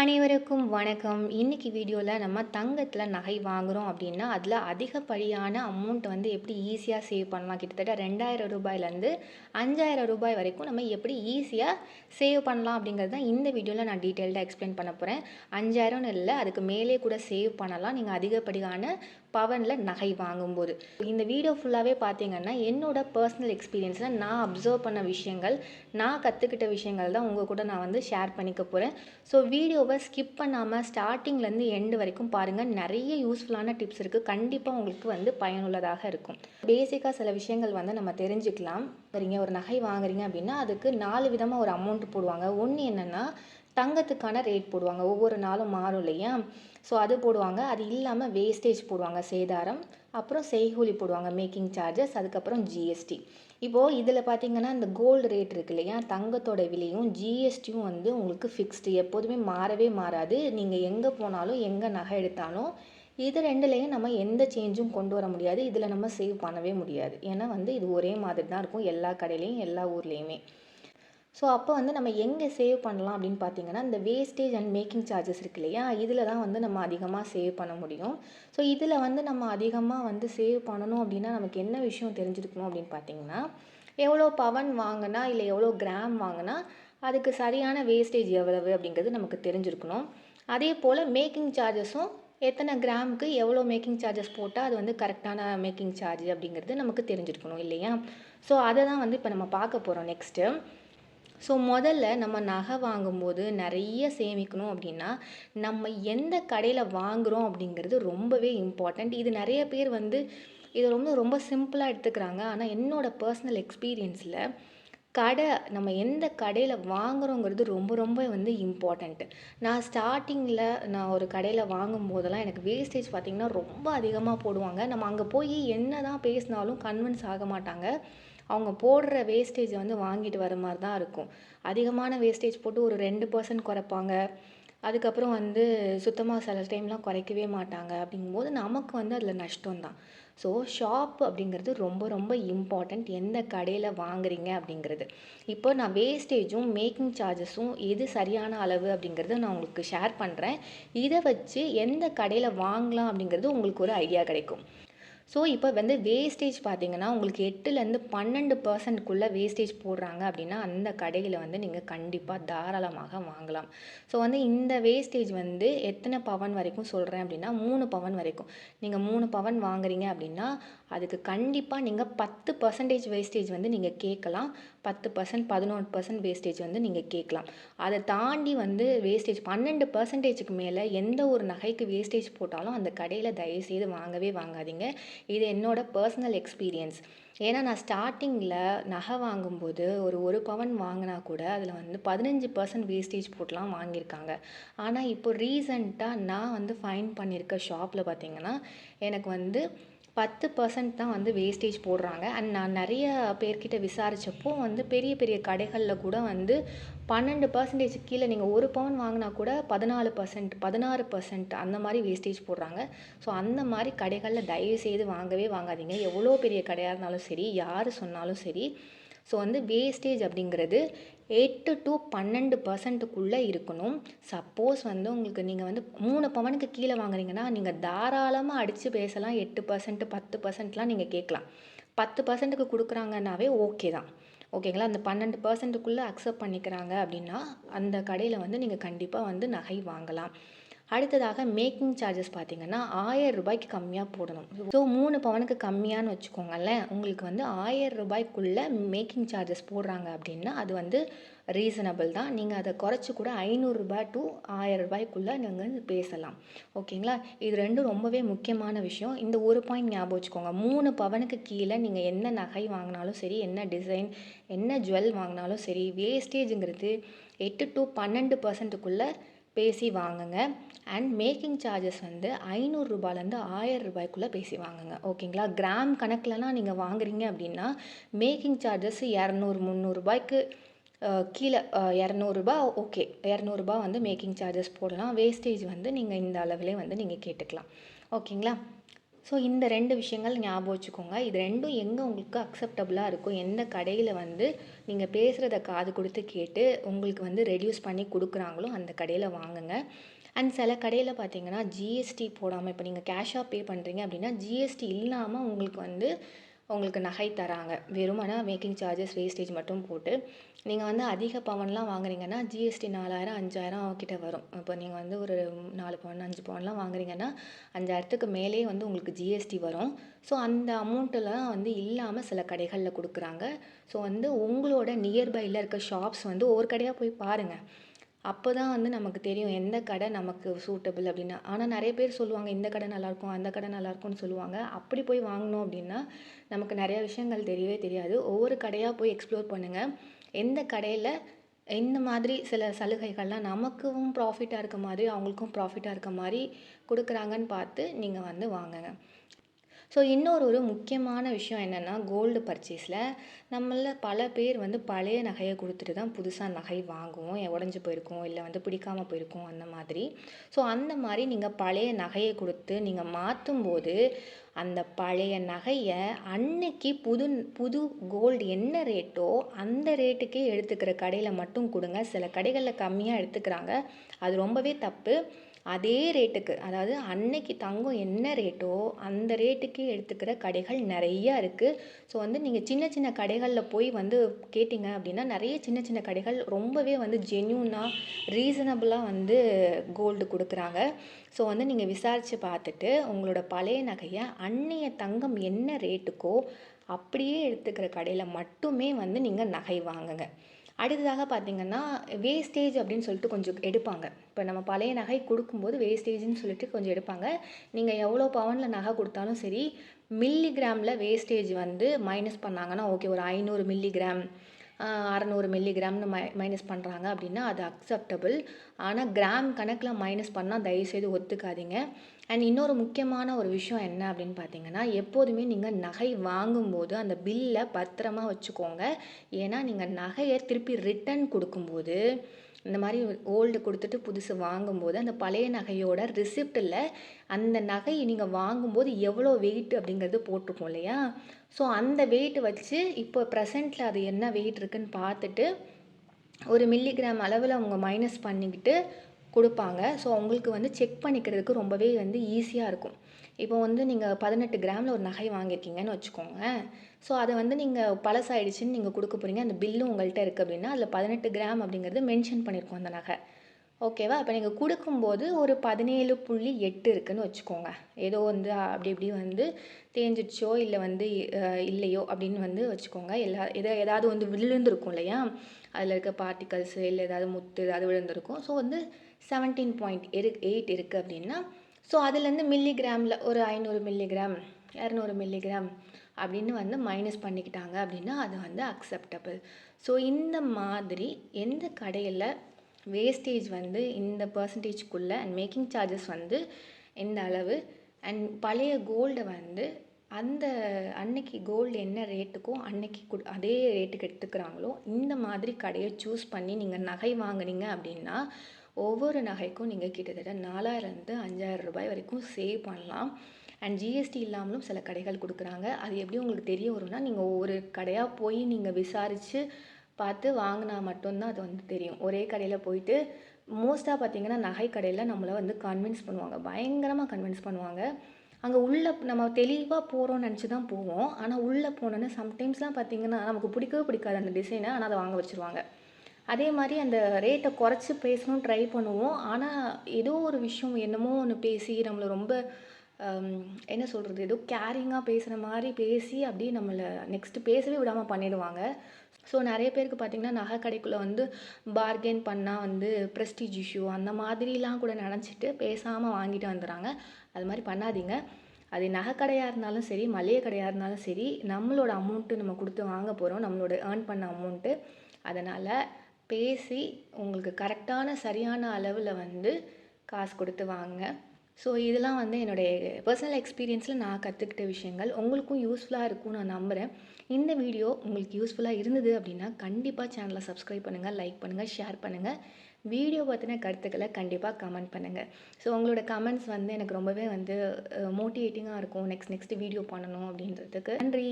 அனைவருக்கும் வணக்கம். இன்னைக்கு வீடியோவில் நம்ம தங்கத்தில் நகை வாங்குகிறோம் அப்படின்னா அதில் அதிகப்படியான அமௌண்ட் வந்து எப்படி ஈஸியாக சேவ் பண்ணலாம்? கிட்டத்தட்ட ரெண்டாயிரம் ரூபாயிலேருந்து அஞ்சாயிரம் ரூபாய் வரைக்கும் நம்ம எப்படி ஈஸியாக சேவ் பண்ணலாம் அப்படிங்கிறது தான் இந்த வீடியோவில் நான் டீட்டெயில்டாக எக்ஸ்பிளைன் பண்ண போகிறேன் அஞ்சாயிரம்னு இல்லை அதுக்கு மேலே கூட சேவ் பண்ணலாம். நீங்கள் அதிகப்படியான பவனில் நகை வாங்கும்போது. இந்த வீடியோ ஃபுல்லாகவே பார்த்தீங்கன்னா என்னோட பர்சனல் எக்ஸ்பீரியன்ஸில் நான் அப்சர்வ் பண்ண விஷயங்கள் நான் கற்றுக்கிட்ட விஷயங்கள் தான் உங்கள் கூட நான் வந்து ஷேர் பண்ணிக்க போகிறேன் ஸோ வீடியோ வீடியோவை ஸ்கிப் பண்ணாமல் ஸ்டார்டிங்லேருந்து எண்டு வரைக்கும் பாருங்கள் நிறைய யூஸ்ஃபுல்லான டிப்ஸ் இருக்குது கண்டிப்பாக உங்களுக்கு வந்து பயனுள்ளதாக இருக்கும். பேசிக்காக சில விஷயங்கள் வந்து நம்ம தெரிஞ்சுக்கலாம். சரிங்க ஒரு நகை வாங்குறீங்க அப்படின்னா அதுக்கு நாலு விதமாக ஒரு அமௌண்ட் போடுவாங்க. ஒன்று என்னென்னா தங்கத்துக்கான ரேட் போடுவாங்க. ஒவ்வொரு நாளும் மாறும் இல்லையா? ஸோ அது போடுவாங்க. அது இல்லாமல் வேஸ்டேஜ் போடுவாங்க. சேதாரம். அப்புறம் செய்கூலி போடுவாங்க. மேக்கிங் சார்ஜஸ் அதுக்கப்புறம் ஜிஎஸ்டி இப்போது இதில் பார்த்தீங்கன்னா இந்த கோல்டு ரேட் இருக்கு இல்லையா? தங்கத்தோட விலையும் ஜிஎஸ்டியும் வந்து உங்களுக்கு ஃபிக்ஸ்டு எப்போதுமே மாறவே மாறாது. நீங்கள் எங்கே போனாலும் எங்கே நகை எடுத்தாலும் இது ரெண்டுலேயும் நம்ம எந்த சேஞ்சும் கொண்டு வர முடியாது. இதில் நம்ம சேவ் பண்ணவே முடியாது. ஏன்னா வந்து இது ஒரே மாதிரி தான் இருக்கும். எல்லா கடையிலையும் எல்லா ஊர்லேயுமே. ஸோ அப்போ வந்து நம்ம எங்கே சேவ் பண்ணலாம் அப்படின்னு பார்த்தீங்கன்னா இந்த வேஸ்டேஜ் அண்ட் மேக்கிங் சார்ஜஸ் இருக்கு இல்லையா? இதில் தான் வந்து நம்ம அதிகமாக சேவ் பண்ண முடியும். ஸோ இதில் வந்து நம்ம அதிகமாக வந்து சேவ் பண்ணணும் அப்படின்னா நமக்கு என்ன விஷயம் தெரிஞ்சிருக்கணும் அப்படின்னு பார்த்தீங்கன்னா எவ்வளோ பவன் வாங்கினா இல்லை எவ்வளோ கிராம் வாங்கினா அதுக்கு சரியான வேஸ்டேஜ் எவ்வளவு அப்படிங்கிறது நமக்கு தெரிஞ்சிருக்கணும். அதே போல் மேக்கிங் சார்ஜஸும் எத்தனை கிராமுக்கு எவ்வளோ மேக்கிங் சார்ஜஸ் போட்டால் அது வந்து கரெக்டான மேக்கிங் சார்ஜ் அப்படிங்கிறது நமக்கு தெரிஞ்சிருக்கணும் இல்லையா? ஸோ அதை தான் வந்து இப்போ நம்ம பார்க்க போகிறோம் நெக்ஸ்ட்டு ஸோ முதல்ல நம்ம நகை வாங்கும்போது நிறைய சேமிக்கணும் அப்படின்னா நம்ம எந்த கடையில் வாங்குகிறோம் அப்படிங்கிறது ரொம்பவே இம்பார்ட்டண்ட் இது நிறைய பேர் வந்து இது ரொம்ப ரொம்ப சிம்பிளாக எடுத்துக்கிறாங்க. ஆனால் என்னோடய பர்சனல் எக்ஸ்பீரியன்ஸில் கடை நம்ம எந்த கடையில் வாங்குகிறோங்கிறது ரொம்ப ரொம்ப வந்து இம்பார்ட்டண்ட்டு நான் ஸ்டார்டிங்கில் நான் ஒரு கடையில் வாங்கும் போதெல்லாம் எனக்கு வேஸ்டேஜ் பார்த்திங்கன்னா ரொம்ப அதிகமாக போடுவாங்க. நம்ம அங்கே போய் என்ன தான் பேசினாலும் கன்வின்ஸ் ஆக மாட்டாங்க. அவங்க போடுற வேஸ்டேஜை வந்து வாங்கிட்டு வர மாதிரி தான் இருக்கும். அதிகமான வேஸ்டேஜ் போட்டு ஒரு ரெண்டு பர்சன்ட் குறைப்பாங்க. அதுக்கப்புறம் வந்து சுத்தமாக சில டைம்லாம் குறைக்கவே மாட்டாங்க. அப்படிங்கும்போது நமக்கு வந்து அதில் நஷ்டம் தான். ஸோ ஷாப் அப்படிங்கிறது ரொம்ப ரொம்ப இம்பார்ட்டண்ட் எந்த கடையில் வாங்குறீங்க அப்படிங்கிறது. இப்போ நான் வேஸ்டேஜும் மேக்கிங் சார்ஜஸும் எது சரியான அளவு அப்படிங்கிறத நான் உங்களுக்கு ஷேர் பண்ணுறேன் இதை வச்சு எந்த கடையில் வாங்கலாம் அப்படிங்கிறது உங்களுக்கு ஒரு ஐடியா கிடைக்கும். ஸோ இப்போ வந்து வேஸ்டேஜ் பார்த்தீங்கன்னா உங்களுக்கு எட்டுலேருந்து பன்னெண்டு பர்சன்ட்குள்ளே வேஸ்டேஜ் போடுறாங்க அப்படின்னா அந்த கடையில் வந்து நீங்கள் கண்டிப்பாக தாராளமாக வாங்கலாம். ஸோ வந்து இந்த வேஸ்டேஜ் வந்து எத்தனை பவன் வரைக்கும் சொல்கிறேன் அப்படின்னா மூணு பவன் வரைக்கும். நீங்கள் மூணு பவன் வாங்குறீங்க அப்படின்னா அதுக்கு கண்டிப்பாக நீங்கள் பத்து பர்சன்டேஜ் வேஸ்டேஜ் வந்து நீங்கள் கேட்கலாம். பத்து பர்சன்ட் பதினொன்று பர்சன்ட் வேஸ்டேஜ் வந்து நீங்கள் கேட்கலாம். அதை தாண்டி வந்து வேஸ்டேஜ் பன்னெண்டு பர்சன்டேஜுக்கு மேலே எந்த ஒரு நகைக்கு வேஸ்டேஜ் போட்டாலும் அந்த கடையில் தயவுசெய்து வாங்கவே வாங்காதீங்க. இது என்னோடய பர்சனல் எக்ஸ்பீரியன்ஸ் ஏன்னா நான் ஸ்டார்டிங்கில் நகை வாங்கும்போது ஒரு ஒரு பவன் வாங்கினா கூட அதில் வந்து பதினஞ்சு பர்சன்ட் வேஸ்டேஜ் போட்டுலாம் வாங்கியிருக்காங்க. ஆனால் இப்போ ரீசண்டாக நான் வந்து ஃபைன் பண்ணியிருக்க ஷாப்பில் பார்த்திங்கன்னா எனக்கு வந்து பத்து பர்சன்ட் தான் வந்து வேஸ்டேஜ் போடுறாங்க. அண்ட் நான் நிறைய பேர்கிட்ட விசாரித்தப்போ வந்து பெரிய பெரிய கடைகளில் கூட வந்து பன்னெண்டு பர்சன்டேஜ் கீழே நீங்கள் ஒரு பவுன் வாங்கினா கூட பதினாலு பர்சன்ட் பதினாறு பர்சன்ட் அந்த மாதிரி வேஸ்டேஜ் போடுறாங்க. ஸோ அந்த மாதிரி கடைகளில் தயவு செய்து வாங்கவே வாங்காதீங்க. எவ்வளோ பெரிய கடையாக இருந்தாலும் சரி யார் சொன்னாலும் சரி ஸோ வந்து வேஸ்டேஜ் அப்படிங்கிறது எட்டு டு பன்னெண்டு பர்சன்ட்டுக்குள்ளே இருக்கணும். சப்போஸ் வந்து உங்களுக்கு நீங்கள் வந்து மூணு பவனுக்கு கீழே வாங்குறீங்கன்னா நீங்கள் தாராளமாக அடித்து பேசலாம். எட்டு பர்சன்ட் பத்து பர்சன்ட்லாம் நீங்கள் கேட்கலாம். பத்து பர்சன்ட்டுக்கு கொடுக்குறாங்கன்னாவே ஓகே தான். ஓகேங்களா அந்த பன்னெண்டு பர்சன்ட்டுக்குள்ளே அக்செப்ட் பண்ணிக்கிறாங்க அப்படின்னா அந்த கடையில் வந்து நீங்கள் கண்டிப்பாக வந்து நகை வாங்கலாம். அடுத்ததாக மேக்கிங் சார்ஜஸ் பார்த்தீங்கன்னா ஆயிரம் ரூபாய்க்கு கம்மியாக போடணும். ஸோ மூணு பவனுக்கு கம்மியான்னு வச்சுக்கோங்களேன் உங்களுக்கு வந்து ஆயிரம் ரூபாய்க்குள்ளே மேக்கிங் சார்ஜஸ் போடுறாங்க அப்படின்னா அது வந்து ரீசனபிள் தான். நீங்கள் அதை குறைச்சி கூட ஐநூறுரூபா டு ஆயிரம் ரூபாய்க்குள்ளே நீங்கள் பேசலாம். ஓகேங்களா? இது ரெண்டும் ரொம்பவே முக்கியமான விஷயம். இந்த ஒரு பாயிண்ட் ஞாபகம் வச்சுக்கோங்க. மூணு பவனுக்கு கீழே நீங்கள் என்ன நகை வாங்கினாலும் சரி என்ன டிசைன் என்ன ஜுவல் வாங்கினாலும் சரி வேஸ்டேஜுங்கிறது எட்டு டு பன்னெண்டு பர்சன்ட்டுக்குள்ளே பேசி வாங்குங்க. அண்ட் மேக்கிங் சார்ஜஸ் வந்து ஐநூறுரூபாலேருந்து ஆயிரம் ரூபாய்க்குள்ளே பேசி வாங்குங்க. ஓகேங்களா? கிராம் கணக்கிலலாம் நீங்கள் வாங்குறீங்க அப்படின்னா மேக்கிங் சார்ஜஸ் இரநூறு முந்நூறுபாய்க்கு கீழே இரநூறுபா ஓகே இரநூறுபா வந்து மேக்கிங் சார்ஜஸ் போடலாம். வேஸ்டேஜ் வந்து நீங்கள் இந்த அளவிலே வந்து நீங்கள் கேட்டுக்கலாம். ஓகேங்களா? ஸோ இந்த ரெண்டு விஷயங்கள் ஞாபகம் வச்சுக்கோங்க. இது ரெண்டும் எங்கே உங்களுக்கு அக்செப்டபுளாக இருக்கும் எந்த கடையில் வந்து நீங்கள் பேசுகிறத காது கொடுத்து கேட்டு உங்களுக்கு வந்து ரெடியூஸ் பண்ணி கொடுக்குறாங்களோ அந்த கடையில் வாங்குங்க. அண்ட் சில கடையில் பார்த்தீங்கன்னா ஜிஎஸ்டி போடாமல் இப்போ நீங்கள் கேஷாக பே பண்ணுறீங்க அப்படின்னா ஜிஎஸ்டி இல்லாமல் உங்களுக்கு வந்து உங்களுக்கு நகை தராங்க. வெறுமனா மேக்கிங் சார்ஜஸ் வேஸ்டேஜ் மட்டும் போட்டு நீங்கள் வந்து அதிக பவன்லாம் வாங்குறீங்கன்னா ஜிஎஸ்டி நாலாயிரம் அஞ்சாயிரம் கிட்ட வரும். இப்போ நீங்கள் வந்து ஒரு நாலு பவன் அஞ்சு பவன்லாம் வாங்குறீங்கன்னா அஞ்சாயிரத்துக்கு மேலே வந்து உங்களுக்கு ஜிஎஸ்டி வரும். ஸோ அந்த அமௌண்ட்டெல்லாம் வந்து இல்லாமல் சில கடைகளில் கொடுக்குறாங்க. ஸோ வந்து உங்களோட நியர்பையில் இருக்க ஷாப்ஸ் வந்து ஒவ்வொரு கடையாக போய் பாருங்கள் அப்போ தான் வந்து நமக்கு தெரியும் எந்த கடை நமக்கு சூட்டபிள் அப்படின்னு. ஆனால் நிறைய பேர் சொல்லுவாங்க இந்த கடை நல்லாயிருக்கும் அந்த கடை நல்லாயிருக்கும்னு சொல்லுவாங்க. அப்படி போய் வாங்கினோம் அப்படின்னா நமக்கு நிறைய விஷயங்கள் தெரியவே தெரியாது. ஒவ்வொரு கடையாக போய் எக்ஸ்ப்ளோர் பண்ணுங்கள் எந்த கடையில் இந்த மாதிரி சில சலுகைகள்லாம் நமக்கும் ப்ராஃபிட்டாக இருக்க மாதிரி அவங்களுக்கும் ப்ராஃபிட்டாக இருக்க மாதிரி கொடுக்குறாங்கன்னு பார்த்து நீங்கள் வந்து வாங்குங்க. ஸோ இன்னொரு ஒரு முக்கியமான விஷயம் என்னென்னா கோல்டு பர்ச்சேஸில் நம்மளில் பல பேர் வந்து பழைய நகையை கொடுத்துட்டு தான் புதுசாக நகை வாங்குவோம். உடஞ்சி போயிருக்கும் இல்லை வந்து பிடிக்காமல் போயிருக்கும் அந்த மாதிரி. ஸோ அந்த மாதிரி நீங்கள் பழைய நகையை கொடுத்து நீங்கள் மாற்றும் போது அந்த பழைய நகையை அன்னைக்கு புது புது கோல்டு என்ன ரேட்டோ அந்த ரேட்டுக்கே எடுத்துக்கிற கடையில் மட்டும் கொடுங்க. சில கடைகளில் கம்மியாக எடுத்துக்கிறாங்க. அது ரொம்பவே தப்பு. அதே ரேட்டுக்கு அதாவது அன்னைக்கு தங்கம் என்ன ரேட்டோ அந்த ரேட்டுக்கே எடுத்துக்கிற கடைகள் நிறையா இருக்குது ஸோ வந்து நீங்கள் சின்ன சின்ன கடைகளில் போய் வந்து கேட்டிங்க அப்படின்னா நிறைய சின்ன சின்ன கடைகள் ரொம்பவே வந்து ஜென்யூனாக ரீசனபிளாக வந்து கோல்டு கொடுக்குறாங்க. ஸோ வந்து நீங்கள் விசாரித்து பார்த்துட்டு உங்களோட பழைய நகையை அன்னைய தங்கம் என்ன ரேட்டுக்கோ அப்படியே எடுத்துக்கிற கடையில் மட்டுமே வந்து நீங்கள் நகை வாங்குங்க. அடுத்ததாக பார்த்திங்கன்னா வேஸ்டேஜ் அப்படின்னு சொல்லிட்டு கொஞ்சம் எடுப்பாங்க. இப்போ நம்ம பழைய நகை கொடுக்கும்போது வேஸ்டேஜ்னு சொல்லிட்டு கொஞ்சம் எடுப்பாங்க. நீங்கள் எவ்வளோ பவனில் நகை கொடுத்தாலும் சரி மில்லிகிராமில் வேஸ்டேஜ் வந்து மைனஸ் பண்ணாங்கன்னா ஓகே ஒரு ஐநூறு மில்லிகிராம் அறநூறு மில்லிகிராம்னு மை மைனஸ் பண்ணுறாங்க அப்படின்னா அது அக்செப்டபுள் ஆனால் கிராம் கணக்கில் மைனஸ் பண்ணால் தயவுசெய்து ஒத்துக்காதீங்க. அண்ட் இன்னொரு முக்கியமான ஒரு விஷயம் என்ன அப்படின்னு பார்த்தீங்கன்னா எப்போதுமே நீங்கள் நகை வாங்கும்போது அந்த பில்லை பத்திரமா வச்சுக்கோங்க. ஏன்னா நீங்கள் நகையை திருப்பி ரிட்டன் கொடுக்கும்போது இந்த மாதிரி ஓல்டு கொடுத்துட்டு புதுசு வாங்கும்போது அந்த பழைய நகையோட ரிசிப்டில் அந்த நகையை நீங்கள் வாங்கும்போது எவ்வளோ வெயிட் அப்படிங்கிறது போட்டிருக்கோம் இல்லையா? ஸோ அந்த வெயிட் வச்சு இப்போ ப்ரெசண்ட்டில் அது என்ன வெயிட் இருக்குன்னு பார்த்துட்டு ஒரு மில்லிகிராம் அளவில் அவங்க மைனஸ் பண்ணிக்கிட்டு கொடுப்பாங்க. ஸோ உங்களுக்கு வந்து செக் பண்ணிக்கிறதுக்கு ரொம்பவே வந்து ஈஸியாக இருக்கும். இப்போ வந்து நீங்கள் பதினெட்டு கிராமில் ஒரு நகை வாங்கியிருக்கீங்கன்னு வச்சுக்கோங்க. ஸோ அதை வந்து நீங்கள் பழசாயிடுச்சுன்னு நீங்கள் கொடுக்க போகிறீங்க அந்த பில்லும் உங்கள்கிட்ட இருக்குது அப்படின்னா அதில் பதினெட்டு கிராம் அப்படிங்கிறது மென்ஷன் பண்ணியிருக்கோம் அந்த நகை. ஓகேவா இப்போ நீங்கள் கொடுக்கும்போது ஒரு பதினேழு புள்ளி எட்டு இருக்குதுன்னு வச்சுக்கோங்க. ஏதோ வந்து அப்படி இப்படி வந்து தேஞ்சிடுச்சோ இல்லை வந்து இல்லையோ அப்படின்னு வந்து வச்சுக்கோங்க. எல்லா எதா ஏதாவது வந்து விழுந்திருக்கும் இல்லையா? அதில் இருக்க பார்ட்டிகல்ஸு இல்லை ஏதாவது முத்து ஏதாவது விழுந்திருக்கும். ஸோ வந்து செவன்டீன் பாயிண்ட் இரு எயிட் இருக்குது அப்படின்னா ஸோ அதுலேருந்து மில்லிகிராமில் ஒரு ஐநூறு மில்லிகிராம் இரநூறு மில்லிகிராம் அப்படின்னு வந்து மைனஸ் பண்ணிக்கிட்டாங்க அப்படின்னா அது வந்து அக்செப்டபிள் ஸோ இந்த மாதிரி எந்த கடையில் வேஸ்டேஜ் வந்து இந்த பர்சன்டேஜ்க்குள்ளே அண்ட் மேக்கிங் சார்ஜஸ் வந்து எந்த அளவு அண்ட் பழைய கோல்டை வந்து அந்த அன்னைக்கு கோல்டு என்ன ரேட்டுக்கோ அன்னைக்கு கு அதே ரேட்டுக்கு எடுத்துக்கிறாங்களோ இந்த மாதிரி கடையை சூஸ் பண்ணி நீங்கள் நகை வாங்குனீங்க அப்படின்னா ஒவ்வொரு நகைக்கும் நீங்கள் கிட்டத்தட்ட நாலாயிரம்லேருந்து அஞ்சாயிரம் ரூபாய் வரைக்கும் சேவ் பண்ணலாம். அண்ட் ஜிஎஸ்டி இல்லாமலும் சில கடைகள் கொடுக்குறாங்க. அது எப்படி உங்களுக்கு தெரிய வரும்னா நீங்கள் ஒவ்வொரு கடையாக போய் நீங்கள் விசாரித்து பார்த்து வாங்கினா மட்டும்தான் அது வந்து தெரியும். ஒரே கடையில் போயிட்டு மோஸ்ட்டாக பார்த்தீங்கன்னா நகை கடையில் நம்மளை வந்து கன்வின்ஸ் பண்ணுவாங்க. பயங்கரமாக கன்வின்ஸ் பண்ணுவாங்க. அங்கே உள்ளே நம்ம தெளிவாக போகிறோம்னு நினச்சி தான் போவோம். ஆனால் உள்ளே போனோன்னே சம்டைம்ஸ்லாம் பார்த்திங்கன்னா நமக்கு பிடிக்கவே பிடிக்காது அந்த டிசைனை ஆனால் அதை வாங்க வச்சுருவாங்க. அதே மாதிரி அந்த ரேட்டை குறைச்சி பேசணும் ட்ரை பண்ணுவோம். ஆனால் ஏதோ ஒரு விஷயம் என்னமோ ஒன்று பேசி நம்மளை ரொம்ப என்ன சொல்கிறது ஏதோ கேரிங்காக பேசுகிற மாதிரி பேசி அப்படியே நம்மளை நெக்ஸ்ட்டு பேசவே விடாமல் பண்ணிடுவாங்க. ஸோ நிறைய பேருக்கு பார்த்திங்கன்னா நகை கடைக்குள்ளே வந்து பார்கெயின் பண்ணால் வந்து ப்ரெஸ்டீஜ் இஷ்யூ அந்த மாதிரிலாம் கூட நினச்சிட்டு பேசாமல் வாங்கிட்டு வந்துடுறாங்க. அது மாதிரி பண்ணாதீங்க. அது நகை கடையாக இருந்தாலும் சரி மளிகை கடையாக இருந்தாலும் சரி நம்மளோட அமௌண்ட்டு நம்ம கொடுத்து வாங்க போகிறோம் நம்மளோட ஏர்ன் பண்ண அமௌண்ட்டு அதனால் பேசி உங்களுக்கு கரெக்டான சரியான அளவில் வந்து காசு கொடுத்து வாங்க. ஸோ இதெல்லாம் வந்து என்னுடைய பர்சனல் எக்ஸ்பீரியன்ஸில் நான் கற்றுக்கிட்ட விஷயங்கள். உங்களுக்கும் யூஸ்ஃபுல்லாக இருக்கும் நான் நம்புகிறேன் இந்த வீடியோ உங்களுக்கு யூஸ்ஃபுல்லாக இருந்தது அப்படின்னா கண்டிப்பாக சேனலை சப்ஸ்கிரைப் பண்ணுங்கள் லைக் பண்ணுங்கள் ஷேர் பண்ணுங்கள் வீடியோ பற்றின கருத்துக்களை கண்டிப்பாக கமெண்ட் பண்ணுங்கள் ஸோ உங்களோட கமெண்ட்ஸ் வந்து எனக்கு ரொம்பவே வந்து மோட்டிவேட்டிங்காக இருக்கும். நெக்ஸ்ட் நெக்ஸ்ட் வீடியோ பண்ணணும் அப்படின்றதுக்கு. நன்றி.